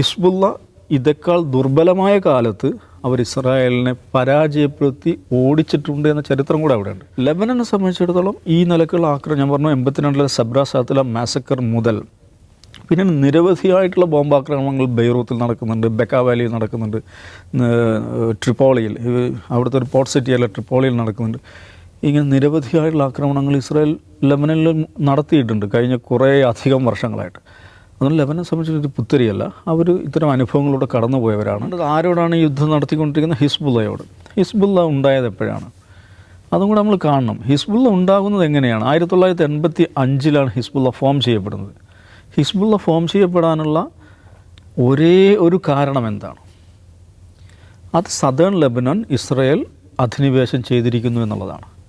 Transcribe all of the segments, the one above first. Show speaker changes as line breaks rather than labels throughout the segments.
Hezbollah ഇതേക്കാൾ ദുർബലമായ കാലത്ത് അവർ ഇസ്രായേലിനെ പരാജയപ്പെടുത്തി ഓടിച്ചിട്ടുണ്ട് എന്ന ചരിത്രം കൂടെ അവിടെയുണ്ട്. ലെബനനെ സംബന്ധിച്ചിടത്തോളം ഈ നിലക്കുള്ള ആക്രമണം ഞാൻ പറഞ്ഞു എൺപത്തിരണ്ടിലെ സബ്രാസാത്തിലെ മാസക്കർ മുതൽ പിന്നെ നിരവധിയായിട്ടുള്ള ബോംബാക്രമണങ്ങൾ ബെയ്റൂത്തിൽ നടക്കുന്നുണ്ട് ബെക്ക വാലിയിൽ നടക്കുന്നുണ്ട് ട്രിപ്പോളിയിൽ അവിടുത്തെ ഒരു പോർട്ട് സിറ്റിയല്ല ട്രിപ്പോളിയിൽ നടക്കുന്നുണ്ട്. ഇങ്ങനെ നിരവധിയായിട്ടുള്ള ആക്രമണങ്ങൾ ഇസ്രായേൽ ലെബനനിൽ നടത്തിയിട്ടുണ്ട് കഴിഞ്ഞ കുറേ അധികം വർഷങ്ങളായിട്ട്. അതുകൊണ്ട് ലെബനെ സംബന്ധിച്ചൊരു പുത്തരിയല്ല. അവർ ഇത്തരം അനുഭവങ്ങളിലൂടെ കടന്നുപോയവരാണ്. ആരോടാണ് യുദ്ധം നടത്തിക്കൊണ്ടിരിക്കുന്നത്? ഹിസ്ബുള്ളയോട്. ഹിസ്ബുള്ള ഉണ്ടായത് എപ്പോഴാണ്? അതും കൂടെ നമ്മൾ കാണണം. ഹിസ്ബുള്ള ഉണ്ടാകുന്നത് എങ്ങനെയാണ്? ആയിരത്തി തൊള്ളായിരത്തി എൺപത്തി അഞ്ചിലാണ് ഹിസ്ബുള്ള ഫോം ചെയ്യപ്പെടുന്നത്. ഹിസ്ബുള്ള ഫോം ചെയ്യപ്പെടാനുള്ള ഒരേ ഒരു കാരണം എന്താണ്? അത് സദേൺ ലെബനൻ ഇസ്രയേൽ അധിനിവേശം ചെയ്തിരിക്കുന്നു എന്നുള്ളതാണ്.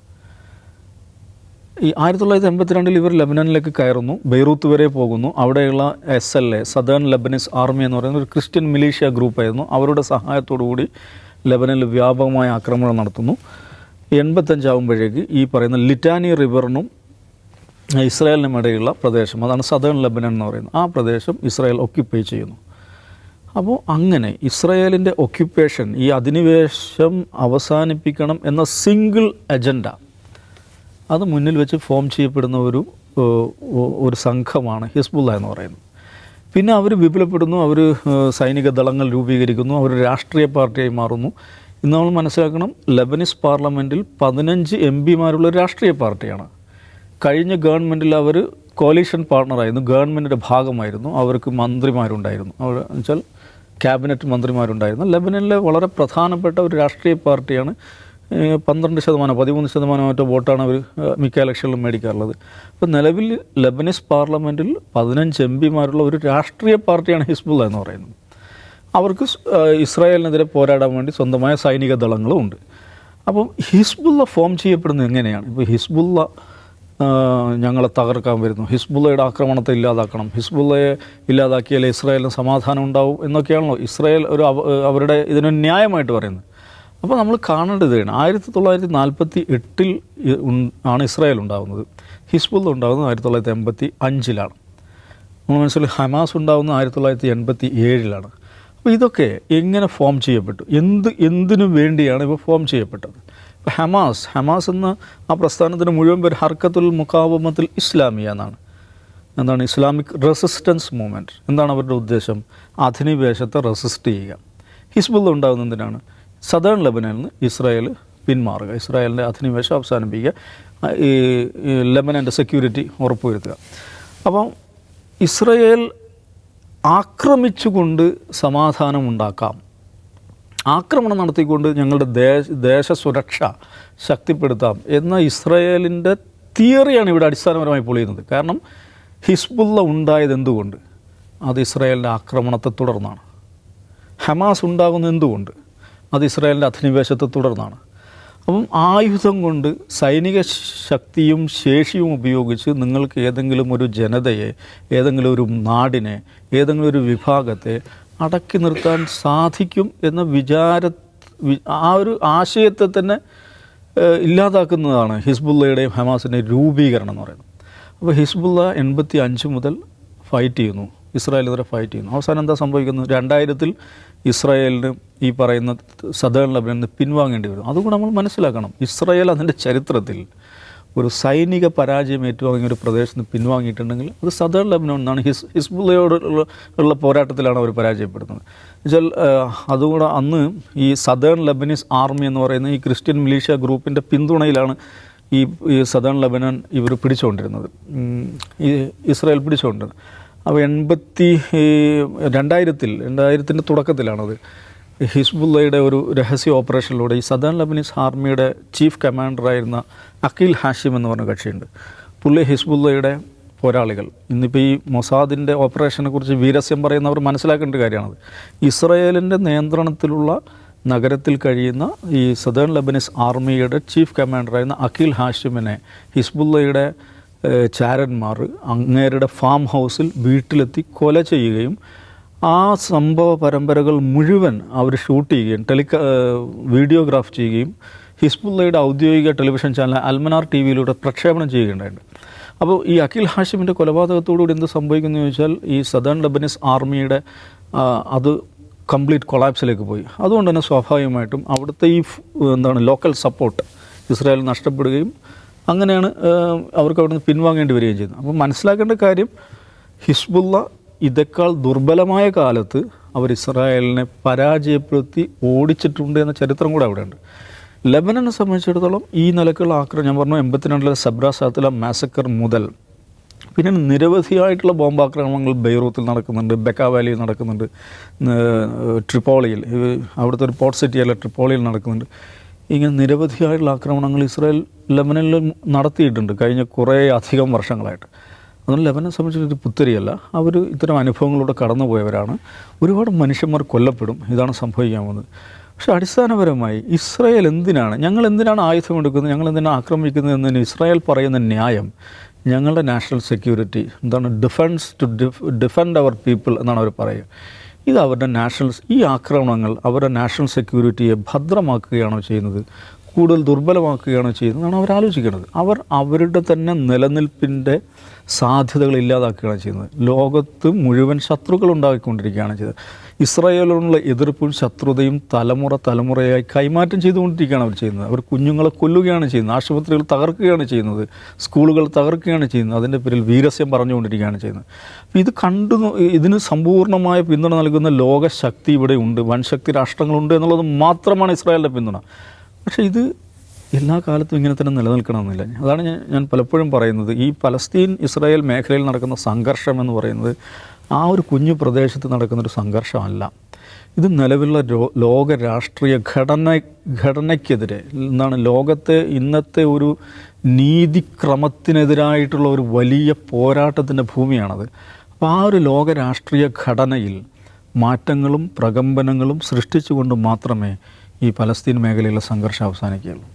ഈ ആയിരത്തി തൊള്ളായിരത്തി എൺപത്തിരണ്ടിൽ ഇവർ ലെബനനിലേക്ക് കയറുന്നു. ബെയ്റൂത്ത് വരെ പോകുന്നു. അവിടെയുള്ള S L A southern Lebanese army എന്ന് പറയുന്ന ഒരു ക്രിസ്ത്യൻ മിലീഷ്യ ഗ്രൂപ്പായിരുന്നു. അവരുടെ കൂടി ലെബനനിൽ വ്യാപകമായ ആക്രമണം നടത്തുന്നു. എൺപത്തഞ്ചാവുമ്പോഴേക്ക് ഈ പറയുന്ന ലിറ്റാനി റിവറിനും ഇസ്രായേലിനും ഇടയിലുള്ള പ്രദേശം അതാണ് സദേൺ ലബനൻ എന്ന് പറയുന്നത് ആ പ്രദേശം ഇസ്രായേൽ ഒക്യുപ്പൈ ചെയ്യുന്നു. അപ്പോൾ അങ്ങനെ ഇസ്രായേലിന്റെ ഒക്യുപ്പേഷൻ ഈ അധിനിവേശം അവസാനിപ്പിക്കണം എന്ന സിംഗിൾ അജണ്ട അത് മുന്നിൽ വെച്ച് ഫോം ചെയ്യപ്പെടുന്ന ഒരു ഒരു സംഘമാണ് ഹിസ്ബുല്ല എന്ന് പറയുന്നത്. പിന്നെ അവർ വിപുലപ്പെടുന്നു അവർ സൈനിക ദളങ്ങൾ രൂപീകരിക്കുന്നു അവർ രാഷ്ട്രീയ പാർട്ടിയായി മാറുന്നു. ഇന്ന് നമ്മൾ മനസ്സിലാക്കണം ലബനീസ് പാർലമെന്റിൽ പതിനഞ്ച് എം പിമാരുള്ള രാഷ്ട്രീയ പാർട്ടിയാണ്. കഴിഞ്ഞ ഗവൺമെന്റിൽ അവർ കോലീഷൻ പാർട്ണറായിരുന്നു ഗവൺമെന്റിന്റെ ഭാഗമായിരുന്നു അവർക്ക് മന്ത്രിമാരുണ്ടായിരുന്നു. അവർ വെച്ചാൽ ക്യാബിനറ്റ് മന്ത്രിമാരുണ്ടായിരുന്നു. ലെബനനിലെ വളരെ പ്രധാനപ്പെട്ട ഒരു രാഷ്ട്രീയ പാർട്ടിയാണ് പന്ത്രണ്ട് ശതമാനം പതിമൂന്ന് ശതമാനം മറ്റോ വോട്ടാണ് അവർ മിക്ക ഇലക്ഷനിലും മേടിക്കാറുള്ളത്. ഇപ്പം നിലവിൽ ലബനീസ് പാർലമെന്റിൽ പതിനഞ്ച് എം പിമാരുള്ള ഒരു രാഷ്ട്രീയ പാർട്ടിയാണ് ഹിസ്ബുള്ള എന്ന് പറയുന്നത്. അവർക്ക് ഇസ്രായേലിനെതിരെ പോരാടാൻ വേണ്ടി സ്വന്തമായ സൈനിക ദളങ്ങളും ഉണ്ട്. അപ്പം ഹിസ്ബുള്ള ഫോം ചെയ്യപ്പെടുന്നത് എങ്ങനെയാണ്? ഇപ്പോൾ ഹിസ്ബുള്ള ഞങ്ങളെ തകർക്കാൻ വരുന്നു. ഹിസ്ബുള്ളയുടെ ആക്രമണത്തെ ഇല്ലാതാക്കണം. ഹിസ്ബുള്ളയെ ഇല്ലാതാക്കിയാൽ ഇസ്രായേലിന് സമാധാനം ഉണ്ടാവും എന്നൊക്കെയാണല്ലോ ഇസ്രായേൽ ഒരു അവരുടെ ഇതിനൊരു ന്യായമായിട്ട് പറയുന്നത്. അപ്പോൾ നമ്മൾ കാണേണ്ടത് ആയിരത്തി തൊള്ളായിരത്തി നാൽപ്പത്തി എട്ടിൽ ആണ് ഇസ്രായേൽ ഉണ്ടാകുന്നത് ഹിസ്ബുള്ള ഉണ്ടാകുന്നത് ആയിരത്തി തൊള്ളായിരത്തി എൺപത്തി അഞ്ചിലാണ് നമ്മൾ മനസ്സിലായി ഹമാസ് ഉണ്ടാകുന്നത് ആയിരത്തി തൊള്ളായിരത്തി എൺപത്തി ഏഴിലാണ് അപ്പോൾ ഇതൊക്കെ എങ്ങനെ ഫോം ചെയ്യപ്പെട്ടു? എന്ത് എന്തിനു വേണ്ടിയാണ് ഇവ ഫോം ചെയ്യപ്പെട്ടത്? ഇപ്പോൾ ഹമാസ് ഹമാസ് എന്ന ആ പ്രസ്ഥാനത്തിന് മുഴുവൻ പേര് ഹർക്കത്തുൽ മുക്കാവമത്തിൽ ഇസ്ലാമിയ എന്നാണ്. എന്താണ്? ഇസ്ലാമിക് റെസിസ്റ്റൻസ് മൂവ്മെന്റ് എന്താണ് അവരുടെ ഉദ്ദേശം? അധിനിവേശത്തെ റെസിസ്റ്റ് ചെയ്യുക. ഹിസ്ബുള്ള ഉണ്ടാകുന്നത് എന്തിനാണ്? സദേൺ ലെബനനിൽ നിന്ന് ഇസ്രായേൽ പിന്മാറുക. ഇസ്രായേലിന്റെ അധിനിവേശം അവസാനിപ്പിക്കുക. ഈ ലെബനന്റെ സെക്യൂരിറ്റി ഉറപ്പുവരുത്തുക. അപ്പം ഇസ്രയേൽ ആക്രമിച്ചുകൊണ്ട് സമാധാനം ഉണ്ടാക്കാം. ആക്രമണം നടത്തിക്കൊണ്ട് ഞങ്ങളുടെ ദേശ ദേശസുരക്ഷ ശക്തിപ്പെടുത്താം എന്ന ഇസ്രയേലിന്റെ തിയറിയാണ് ഇവിടെ അടിസ്ഥാനപരമായി പൊളിയുന്നത്. കാരണം ഹിസ്ബുള്ള ഉണ്ടായത് എന്തുകൊണ്ട്? അത് ഇസ്രായേലിന്റെ ആക്രമണത്തെ തുടർന്നാണ്. ഹമാസ് ഉണ്ടാകുന്നത് എന്തുകൊണ്ട്? അത് ഇസ്രായേലിന്റെ അധിനിവേശത്തെ തുടർന്നാണ്. അപ്പം ആയുധം കൊണ്ട് സൈനിക ശക്തിയും ശേഷിയും ഉപയോഗിച്ച് നിങ്ങൾക്ക് ഏതെങ്കിലും ഒരു ജനതയെ ഏതെങ്കിലും ഒരു നാടിനെ ഏതെങ്കിലും ഒരു വിഭാഗത്തെ അടക്കി നിർത്താൻ സാധിക്കും എന്ന വിചാര ആ ഒരു ആശയത്തെ തന്നെ ഇല്ലാതാക്കുന്നതാണ് ഹിസ്ബുള്ളയുടെയും ഹമാസിന്റെയും രൂപീകരണം എന്ന് പറയുന്നത്. അപ്പോൾ ഹിസ്ബുള്ള എൺപത്തി അഞ്ച് മുതൽ ഫൈറ്റ് ചെയ്യുന്നു. ഇസ്രായേലിനെതിരെ ഫൈറ്റ് ചെയ്യുന്നു. അവസാനം എന്താ സംഭവിക്കുന്നത് രണ്ടായിരത്തിൽ ഇസ്രായേലിന് ഈ പറയുന്ന സദേൺ ലബനിൽ നിന്ന് പിൻവാങ്ങേണ്ടി വരും. അതുകൂടെ നമ്മൾ മനസ്സിലാക്കണം. ഇസ്രായേൽ അതിന്റെ ചരിത്രത്തിൽ ഒരു സൈനിക പരാജയം ഏറ്റുവാങ്ങിയ ഒരു പ്രദേശത്ത് നിന്ന് പിൻവാങ്ങിയിട്ടുണ്ടെങ്കിൽ അത് സദേൺ ലബനോൺ എന്നാണ് ഹിസ് ഹിസ്ബുള്ളയോട് ഉള്ള- പോരാട്ടത്തിലാണ് അവർ പരാജയപ്പെടുന്നത്. എന്നുവെച്ചാൽ അതുകൂടെ അന്ന് ഈ സദേൺ ലബനീസ് ആർമി എന്ന് പറയുന്ന ഈ ക്രിസ്ത്യൻ മിലീഷ്യ ഗ്രൂപ്പിന്റെ പിന്തുണയിലാണ് ഈ സദേൺ ലബനൻ ഇവർ പിടിച്ചുകൊണ്ടിരുന്നത്. ഈ ഇസ്രായേൽ പിടിച്ചുകൊണ്ടിരുന്നത്. അപ്പോൾ എൺപത്തി രണ്ടായിരത്തിൽ രണ്ടായിരത്തിന്റെ തുടക്കത്തിലാണത്. ഹിസ്ബുല്ലയുടെ ഒരു രഹസ്യ ഓപ്പറേഷനിലൂടെ ഈ സദാൻ ലബനീസ് ആർമിയുടെ ചീഫ് കമാൻഡറായിരുന്ന അഖിൽ ഹാഷിം എന്ന് പറഞ്ഞ കക്ഷിയുണ്ട്. പുള്ളി ഹിസ്ബുല്ലയുടെ പോരാളികൾ. ഇന്നിപ്പോൾ ഈ മൊസാദിന്റെ ഓപ്പറേഷനെക്കുറിച്ച് വീരസ്യം പറയുന്നവർ മനസ്സിലാക്കേണ്ട കാര്യമാണത്. ഇസ്രയേലിന്റെ നിയന്ത്രണത്തിലുള്ള നഗരത്തിൽ കഴിയുന്ന ഈ സദേൺ ലബനീസ് ആർമിയുടെ ചീഫ് കമാൻഡറായിരുന്ന അഖിൽ ഹാഷിമിനെ ഹിസ്ബുള്ളയുടെ ഏഹ്, ചാരന്മാർ അങ്ങേരുടെ ഫാം ഹൗസിൽ വീട്ടിലെത്തി കൊല ചെയ്യുകയും ആ സംഭവ പരമ്പരകൾ മുഴുവൻ അവർ ഷൂട്ട് ചെയ്യുകയും ടെലിക വീഡിയോഗ്രാഫ് ചെയ്യുകയും ഹിസ്ബുള്ളയുടെ ഔദ്യോഗിക television channel Al Manar T വിയിലൂടെ പ്രക്ഷേപണം ചെയ്യുകയുണ്ടായിരുന്നു അപ്പോൾ ഈ അഖിൽ ഹാഷിമിന്റെ കൊലപാതകത്തോടുകൂടി എന്ത് സംഭവിക്കുന്നു ചോദിച്ചാൽ ഈ സദേൺ ലബനീസ് ആർമിയുടെ അത് കംപ്ലീറ്റ് കൊളാപ്സിലേക്ക് പോയി. അതുകൊണ്ട് തന്നെ സ്വാഭാവികമായിട്ടും അവിടുത്തെ ഈ എന്താണ് ലോക്കൽ സപ്പോർട്ട് ഇസ്രായേൽ നഷ്ടപ്പെടുകയും അങ്ങനെയാണ് അവർക്ക് അവിടെ നിന്ന് പിൻവാങ്ങേണ്ടി വരികയും ചെയ്യുന്നത് അപ്പോൾ മനസ്സിലാക്കേണ്ട കാര്യം ഹിസ്ബുള്ള ഇതേക്കാൾ ദുർബലമായ കാലത്ത് അവർ ഇസ്രായേലിനെ പരാജയപ്പെടുത്തി ഓടിച്ചിട്ടുണ്ട് എന്ന ചരിത്രം കൂടെ അവിടെയുണ്ട്. ലെബനനെ സംബന്ധിച്ചിടത്തോളം ഈ നിലക്കുള്ള ആക്രമണം ഞാൻ പറഞ്ഞു എൺപത്തിരണ്ടിലെ സബ്രാസാത്തിലെ മാസക്കർ മുതൽ പിന്നെ നിരവധിയായിട്ടുള്ള ബോംബാക്രമണങ്ങൾ ബെയ്റൂത്തിൽ നടക്കുന്നുണ്ട് ബെക്ക വാലിയിൽ നടക്കുന്നുണ്ട് ട്രിപ്പോളിയിൽ അവിടുത്തെ ഒരു പോർട്ട് സിറ്റിയല്ല ട്രിപ്പോളിയിൽ നടക്കുന്നുണ്ട്. ഇങ്ങനെ നിരവധിയായിട്ടുള്ള ആക്രമണങ്ങൾ ഇസ്രായേൽ ലെബനനിൽ നടത്തിയിട്ടുണ്ട് കഴിഞ്ഞ കുറേ അധികം വർഷങ്ങളായിട്ട്. അതുകൊണ്ട് ലെബനെ സംബന്ധിച്ചൊരു പുത്തരിയല്ല. അവർ ഇത്തരം അനുഭവങ്ങളിലൂടെ കടന്നുപോയവരാണ്. ഒരുപാട് മനുഷ്യന്മാർ കൊല്ലപ്പെടും. ഇതാണ് സംഭവിക്കാൻ പോകുന്നത്. പക്ഷേ അടിസ്ഥാനപരമായി ഇസ്രായേൽ എന്തിനാണ്? ഞങ്ങൾ എന്തിനാണ് ആയുധം എടുക്കുന്നത്? ഞങ്ങൾ എന്തിനാണ് ആക്രമിക്കുന്നത് എന്നതിന് ഇസ്രായേൽ പറയുന്ന ന്യായം ഞങ്ങളുടെ നാഷണൽ സെക്യൂരിറ്റി എന്താണ് defence to defend our people എന്നാണ് അവർ പറയുക. ഇത് അവരുടെ നാഷണൽ ഈ ആക്രമണങ്ങൾ അവരുടെ നാഷണൽ സെക്യൂരിറ്റിയെ ഭദ്രമാക്കുകയാണോ ചെയ്യുന്നത്? കൂടുതൽ ദുർബലമാക്കുകയാണോ ചെയ്യുന്നതാണ് അവർ ആലോചിക്കുന്നത്. അവർ അവരുടെ തന്നെ നിലനിൽപ്പിന്റെ സാധ്യതകൾ ഇല്ലാതാക്കുകയാണ് ചെയ്യുന്നത്. ലോകത്ത് മുഴുവൻ ശത്രുക്കൾ ഉണ്ടാക്കിക്കൊണ്ടിരിക്കുകയാണ് ചെയ്തത്. ഇസ്രായേലിനുള്ള എതിർപ്പും ശത്രുതയും തലമുറ തലമുറയായി കൈമാറ്റം ചെയ്തുകൊണ്ടിരിക്കുകയാണ് അവർ ചെയ്യുന്നത്. അവർ കുഞ്ഞുങ്ങളെ കൊല്ലുകയാണ് ചെയ്യുന്നത്. ആശുപത്രികൾ തകർക്കുകയാണ് ചെയ്യുന്നത്. സ്കൂളുകൾ തകർക്കുകയാണ് ചെയ്യുന്നത്. അതിന്റെ പേരിൽ വീരസ്യം പറഞ്ഞുകൊണ്ടിരിക്കുകയാണ് ചെയ്യുന്നത്. അപ്പോൾ ഇത് കണ്ടു ഇതിന് സമ്പൂർണമായ പിന്തുണ നൽകുന്ന ലോകശക്തി ഇവിടെ ഉണ്ട്. വൻശക്തി രാഷ്ട്രങ്ങളുണ്ട് എന്നുള്ളത് മാത്രമാണ് ഇസ്രായേലിന്റെ പിന്തുണ. പക്ഷേ ഇത് എല്ലാ കാലത്തും ഇങ്ങനെ തന്നെ നിലനിൽക്കണമെന്നില്ല. അതാണ് ഞാൻ ഞാൻ പലപ്പോഴും പറയുന്നത്. ഈ പലസ്തീൻ ഇസ്രായേൽ മേഖലയിൽ നടക്കുന്ന സംഘർഷം എന്ന് പറയുന്നത് ആ ഒരു കുഞ്ഞു പ്രദേശത്ത് നടക്കുന്നൊരു സംഘർഷമല്ല. ഇത് നിലവിലുള്ള ലോക രാഷ്ട്രീയ ഘടന ഘടനയ്ക്കെതിരെ എന്താണ് ലോകത്തെ ഇന്നത്തെ ഒരു നീതിക്രമത്തിനെതിരായിട്ടുള്ള ഒരു വലിയ പോരാട്ടത്തിന്റെ ഭൂമിയാണത്. അപ്പോൾ ആ ഒരു ലോക രാഷ്ട്രീയ ഘടനയിൽ മാറ്റങ്ങളും പ്രകമ്പനങ്ങളും സൃഷ്ടിച്ചുകൊണ്ട് മാത്രമേ ഈ പലസ്തീൻ മേഖലയിലെ സംഘർഷം അവസാനിക്കുകയുള്ളൂ.